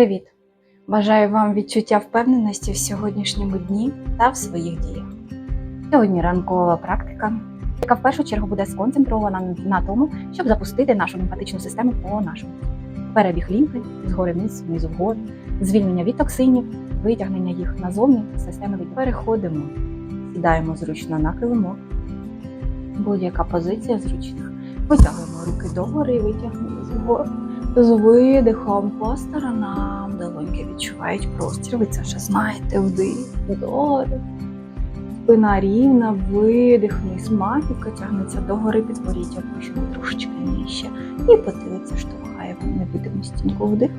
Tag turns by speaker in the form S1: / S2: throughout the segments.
S1: Привіт! Бажаю вам відчуття впевненості в сьогоднішньому дні та в своїх діях. Сьогодні ранкова практика, яка в першу чергу буде сконцентрована на тому, щоб запустити нашу лімфатичну систему по нашому. Перебіг лімфи згори вниз, внизу вгору, звільнення від токсинів, витягнення їх назовні системи від переходимо. Сідаємо зручно на килимок. Будь-яка позиція зручна. Витягуємо руки догори, витягнемо згору. З видихом по сторонам долоньки відчувають простір. Ви це вже знаєте, вдих, вдох. Спина рівна, видих, вниз, маківка тягнеться догори, підборіддя опущено трошечки нижче. І потилиця штовхає в невидиму стінку вдих.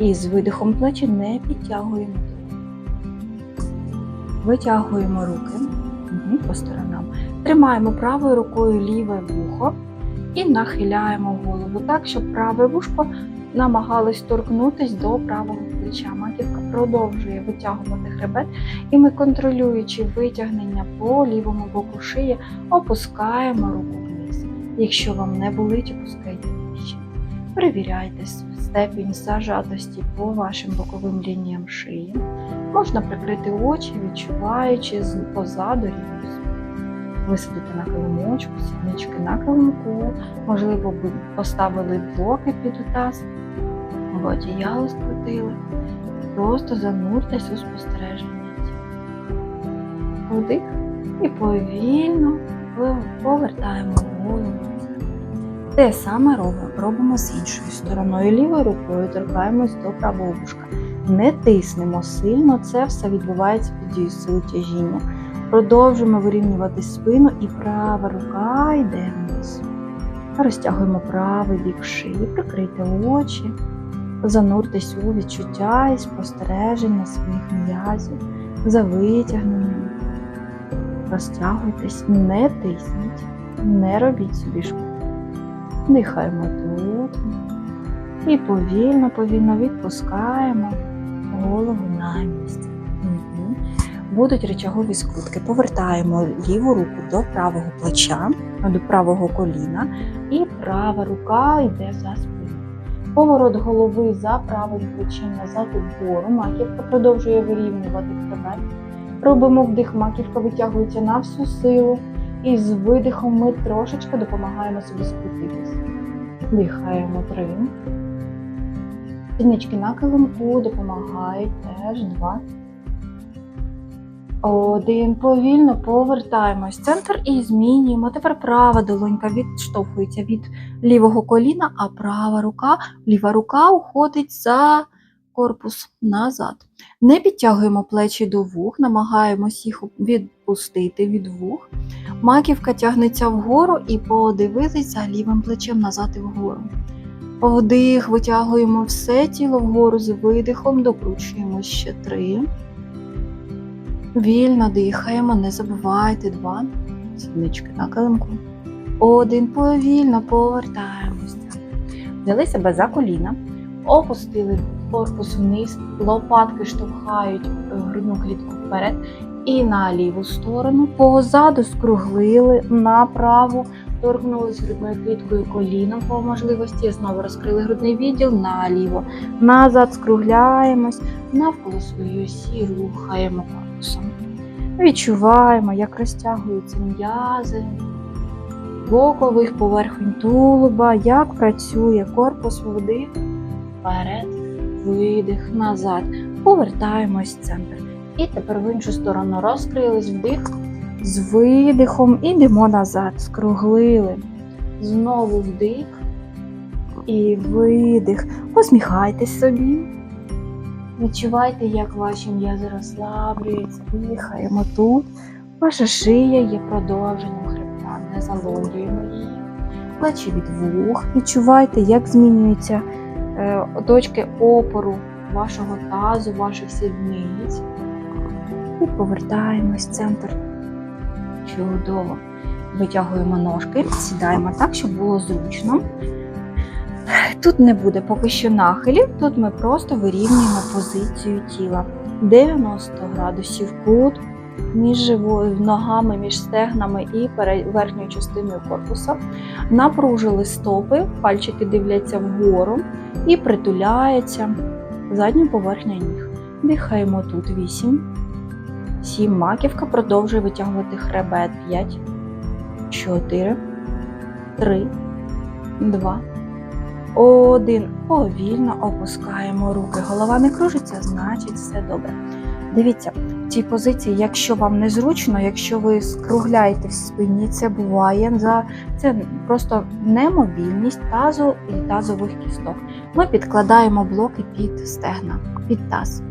S1: І з видихом плечі не підтягуємо. Витягуємо руки Мгм, по сторонам. Тримаємо правою рукою ліве вухо і нахиляємо голову так, щоб праве вушко намагалось торкнутись до правого плеча. Маківка продовжує витягувати хребет, і ми, контролюючи витягнення по лівому боку шиї, опускаємо руку вниз. Якщо вам не болить, опускайте нижче. Перевіряйте степінь зажатості по вашим боковим лініям шиї. Можна прикрити очі, відчуваючи позаду рівну висадити на килимочку, сіднички на килимку, можливо, поставили блоки під таз, або одіяло скрутили. Просто зануртесь у спостереження. Вдих і повільно повертаємо голову. Те саме робимо, робимо з іншою стороною. Лівою рукою торкаємось до правого вушка. Не тиснемо сильно, це все відбувається під дією сили тяжіння. Продовжуємо вирівнювати спину і права рука йде вниз. Розтягуємо правий бік шиї, прикрийте очі, зануртесь у відчуття і спостереження своїх м'язів за витягненням. Розтягуйтесь, не тисніть, не робіть собі шкоду. Дихаємо тут і повільно, повільно відпускаємо голову на місце. Будуть речагові скрутки. Повертаємо ліву руку до правого плеча, до правого коліна, і права рука йде за спину. Поворот голови за правим плечем назад угору. Маківка продовжує вирівнювати хребет. Робимо вдих, маківка витягується на всю силу. І з видихом ми трошечки допомагаємо собі скрутитись. Дихаємо три. Сіднички на килимку допомагають теж два. Один. Повільно повертаємось центр і змінюємо. Тепер права долонька відштовхується від лівого коліна, а права рука, ліва рука уходить за корпус назад. Не підтягуємо плечі до вух, намагаємось їх відпустити від вух. Маківка тягнеться вгору і подивились за лівим плечем назад і вгору. Вдих, витягуємо все тіло вгору з видихом, докручуємо ще три. Вільно дихаємо, не забувайте два. Сіднички на килимку. Один повільно повертаємося. Взяли себе за коліна, опустили корпус вниз, лопатки штовхають е, грудну клітку вперед і на ліву сторону. Позаду скруглили направо, торкнулись грудною кліткою коліном по можливості. Знову розкрили грудний відділ наліво. Назад скругляємось, навколо своєї осі рухаємо корпусом. Відчуваємо, як розтягуються м'язи бокових поверхонь тулуба, як працює корпус вдих, вперед, видих, назад. Повертаємось в центр. І тепер в іншу сторону розкрились вдих, з видихом ідемо назад, скруглили. Знову вдих і видих. Посміхайтесь собі. Відчувайте, як ваші м'язи розслаблюються, дихаємо тут. Ваша шия є продовженням хребта, не заломлюємо її. Плечі від вух. Відчувайте, як змінюються е, точки опору вашого тазу, ваших сідниць. І повертаємось в центр. Чудово. Витягуємо ножки, сідаємо так, щоб було зручно. Тут не буде поки що нахилів, тут ми просто вирівнюємо позицію тіла. 90 градусів кут між живою ногами, між стегнами і верхньою частиною корпуса. Напружили стопи, пальчики дивляться вгору і притуляються задня поверхня ніг. Дихаємо тут 8. 7. Маківка продовжує витягувати хребет 5. 4. 3. 2. Один. Повільно опускаємо руки. Голова не кружиться, значить все добре. Дивіться, в цій позиції, якщо вам незручно, якщо ви скругляєте в спині, це буває. За це просто немобільність тазу і тазових кісток. Ми підкладаємо блоки під стегна, під таз.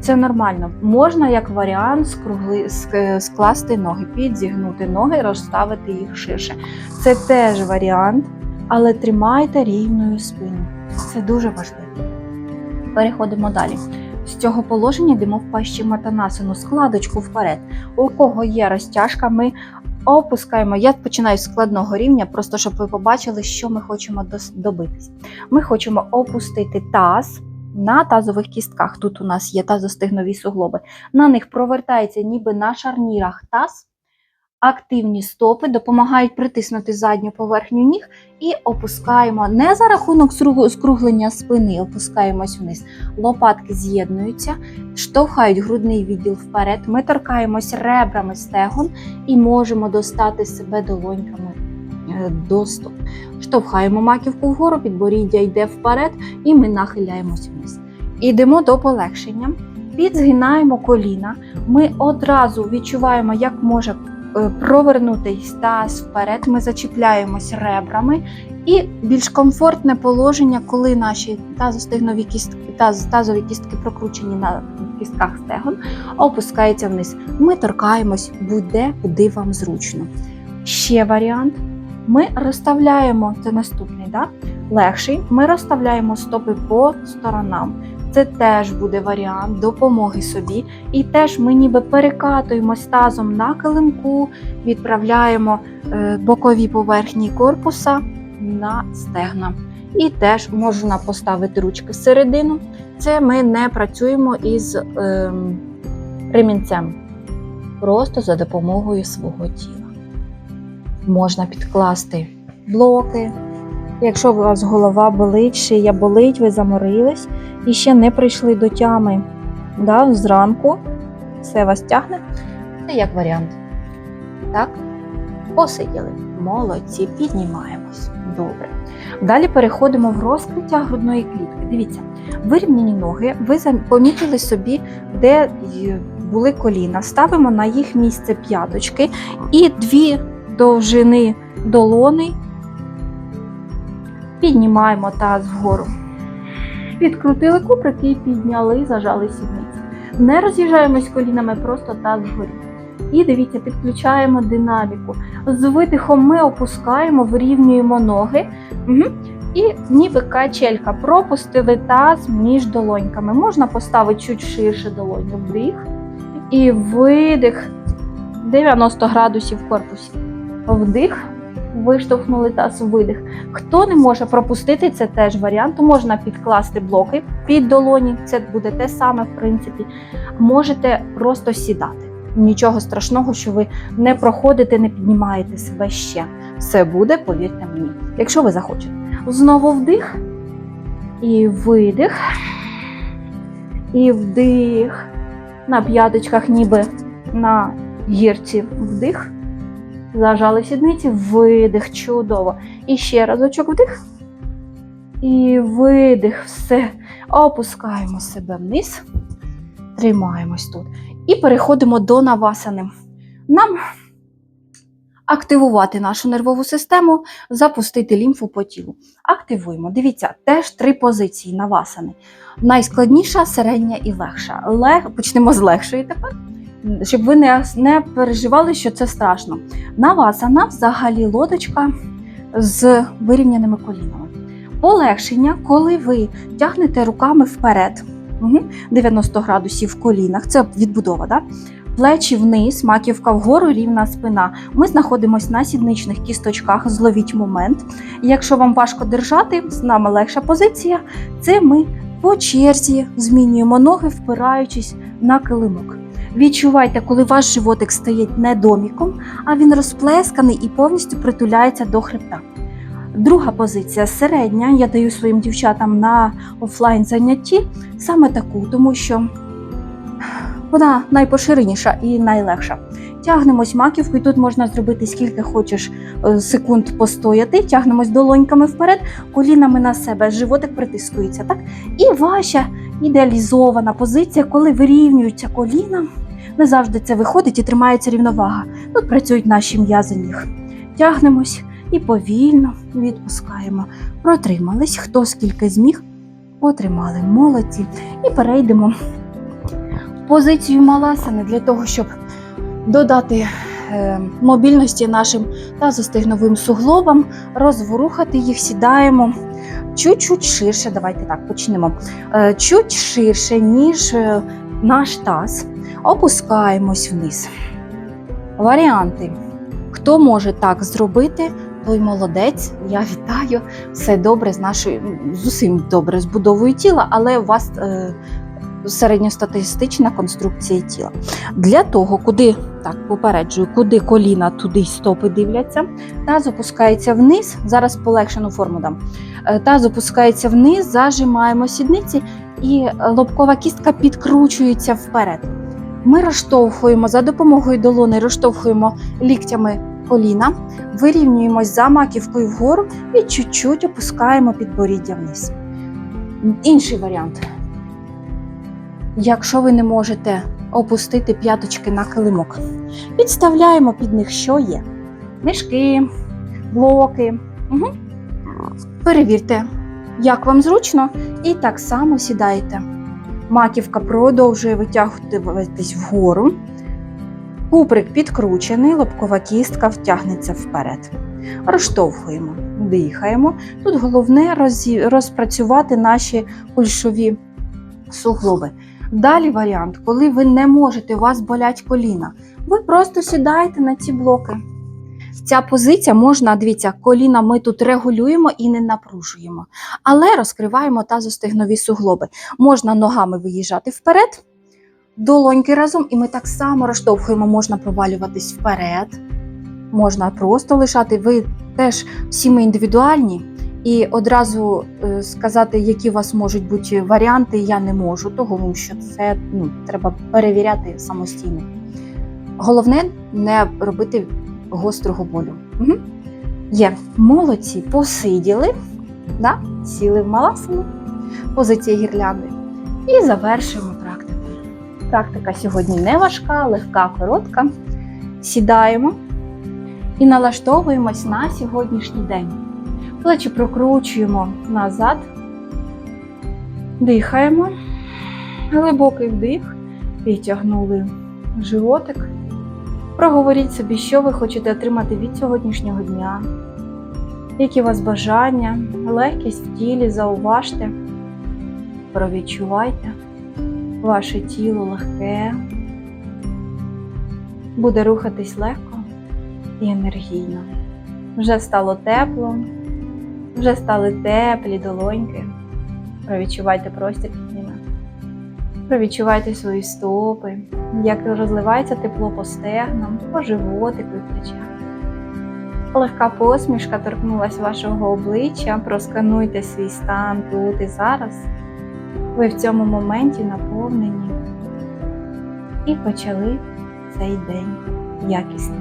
S1: Це нормально. Можна як варіант скругли, скласти ноги, підзігнути ноги, розставити їх ширше. Це теж варіант, але тримайте рівною спину. Це дуже важливо. Переходимо далі. З цього положення йдемо в пащі матанасину, складочку вперед. У кого є розтяжка, ми опускаємо. Я починаю з складного рівня, просто щоб ви побачили, що ми хочемо добитись. Ми хочемо опустити таз на тазових кістках. Тут у нас є тазостигнові суглоби. На них провертається ніби на шарнірах таз. Активні стопи допомагають притиснути задню поверхню ніг і опускаємо не за рахунок скруглення спини, опускаємось вниз. Лопатки з'єднуються, штовхають грудний відділ вперед. Ми торкаємось ребрами стегон і можемо достати себе долоньками е, до стоп. Штовхаємо маківку вгору, підборіддя йде вперед, і ми нахиляємось вниз. Йдемо до полегшення. Підзгинаємо коліна. Ми одразу відчуваємо, як може е, провернутись таз вперед. Ми зачіпляємось ребрами. І більш комфортне положення, коли наші тазостигнові кістки, таз, тазові кістки прокручені на кістках стегон, опускається вниз. Ми торкаємось будь-де, куди вам зручно. Ще варіант. Ми розставляємо, це наступний, да? легший. Ми розставляємо стопи по сторонам. Це теж буде варіант допомоги собі. І теж ми ніби перекатуємось тазом на килимку, відправляємо е, бокові поверхні корпуса на стегна. І теж можна поставити ручки всередину. Це ми не працюємо із ем, ремінцем, просто за допомогою свого тіла. Можна підкласти блоки. Якщо у вас голова болить, шия болить, ви заморились і ще не прийшли до тями да, зранку, все вас тягне. Це як варіант. Так? Посиділи. Молодці, піднімаємось. Добре. Далі переходимо в розкриття грудної клітки. Дивіться, вирівняні ноги, ви помітили собі, де були коліна. Ставимо на їх місце п'яточки і дві довжини долони. Піднімаємо таз вгору. Підкрутили куприки і підняли, зажали сідниці. Не роз'їжджаємось колінами, просто таз вгорі. І дивіться, підключаємо динаміку. З видихом ми опускаємо, вирівнюємо ноги. Угу. І ніби качелька. Пропустили таз між долоньками. Можна поставити чуть ширше долоню. Вдих. І видих 90 градусів в корпусі. Вдих. Виштовхнули таз, видих. Хто не може пропустити, це теж варіант. Можна підкласти блоки під долоні. Це буде те саме, в принципі. Можете просто сідати. Нічого страшного, що ви не проходите, не піднімаєте себе ще. Все буде, повірте мені, якщо ви захочете. Знову вдих і видих. І вдих. На п'яточках, ніби на гірці вдих. Зажали сідниці, видих, чудово. І ще разочок вдих. І видих. Все. Опускаємо себе вниз. Тримаємось тут. І переходимо до навасани. Нам активувати нашу нервову систему, запустити лімфу по тілу. Активуємо. Дивіться, теж три позиції навасани. Найскладніша, середня і легша. Лег... Почнемо з легшої тепер, щоб ви не, не переживали, що це страшно. Навасана взагалі лодочка з вирівняними колінами. Полегшення, коли ви тягнете руками вперед, Угу. 90 градусів в колінах, це відбудова, да? плечі вниз, маківка вгору, рівна спина. Ми знаходимося на сідничних кісточках, зловіть момент. Якщо вам важко держати, з нами легша позиція, це ми по черзі змінюємо ноги, впираючись на килимок. Відчувайте, коли ваш животик стоїть не доміком, а він розплесканий і повністю притуляється до хребта. Друга позиція середня. Я даю своїм дівчатам на офлайн занятті саме таку, тому що вона найпоширеніша і найлегша. Тягнемось маківку, і тут можна зробити скільки хочеш е, секунд постояти. Тягнемось долоньками вперед, колінами на себе, животик притискується. Так? І ваша ідеалізована позиція, коли вирівнюються коліна. Не завжди це виходить і тримається рівновага. Тут працюють наші м'язи ніг. Тягнемось і повільно відпускаємо. Протримались, хто скільки зміг, потримали. Молодці. І перейдемо в позицію маласани для того, щоб додати е, мобільності нашим тазостигновим суглобам, розворухати їх, сідаємо чуть-чуть ширше. Давайте так почнемо. Е, чуть ширше, ніж е, наш таз. Опускаємось вниз. Варіанти. Хто може так зробити, той молодець. Я вітаю. Все добре з нашою з усім добре з тіла, але у вас е, середньостатистична конструкція тіла. Для того, куди так попереджую, куди коліна, туди й стопи дивляться, таз опускається вниз. Зараз полегшену форму дам. Е, Таз опускається вниз, зажимаємо сідниці, і лобкова кістка підкручується вперед. Ми розштовхуємо за допомогою долони, розштовхуємо ліктями коліна, вирівнюємось за маківкою вгору і чуть-чуть опускаємо підборіддя вниз. Інший варіант. Якщо ви не можете опустити п'яточки на килимок, підставляємо під них, що є. Мішки, блоки. Угу. Перевірте, як вам зручно, і так само сідаєте. Маківка продовжує витягуватись вгору. Куприк підкручений, лобкова кістка втягнеться вперед. Розштовхуємо, дихаємо. Тут головне розпрацювати наші кульшові суглоби. Далі варіант, коли ви не можете, у вас болять коліна. Ви просто сідаєте на ці блоки. Ця позиція можна, дивіться, коліна ми тут регулюємо і не напружуємо, але розкриваємо тазостегнові суглоби. Можна ногами виїжджати вперед, долоньки разом, і ми так само розштовхуємо, можна провалюватись вперед, можна просто лишати. Ви теж всі ми індивідуальні, і одразу е, сказати, які у вас можуть бути варіанти, я не можу, тому що це ну, треба перевіряти самостійно. Головне не робити гострого болю. Угу. Є молодці, посиділи, да? сіли в маласину, позиція гірлянди. І завершуємо практику. Практика сьогодні не важка, легка, коротка. Сідаємо і налаштовуємось на сьогоднішній день. Плечі прокручуємо назад, дихаємо, глибокий вдих, підтягнули животик. Проговоріть собі, що ви хочете отримати від сьогоднішнього дня, які у вас бажання, легкість в тілі, зауважте, провідчувайте ваше тіло легке, буде рухатись легко і енергійно. Вже стало тепло, вже стали теплі долоньки. Провідчувайте простір під ними. Провідчувайте свої стопи, як розливається тепло по стегнам, по животику і плечах. Легка посмішка торкнулася вашого обличчя, проскануйте свій стан тут і зараз. Ви в цьому моменті наповнені і почали цей день якісно.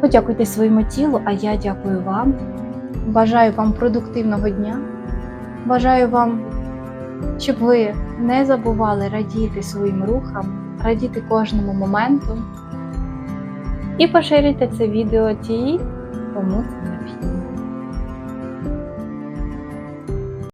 S1: Подякуйте своєму тілу, а я дякую вам. Бажаю вам продуктивного дня. Бажаю вам, щоб ви не забували радіти своїм рухам, радіти кожному моменту. І поширюйте це відео ті, кому це.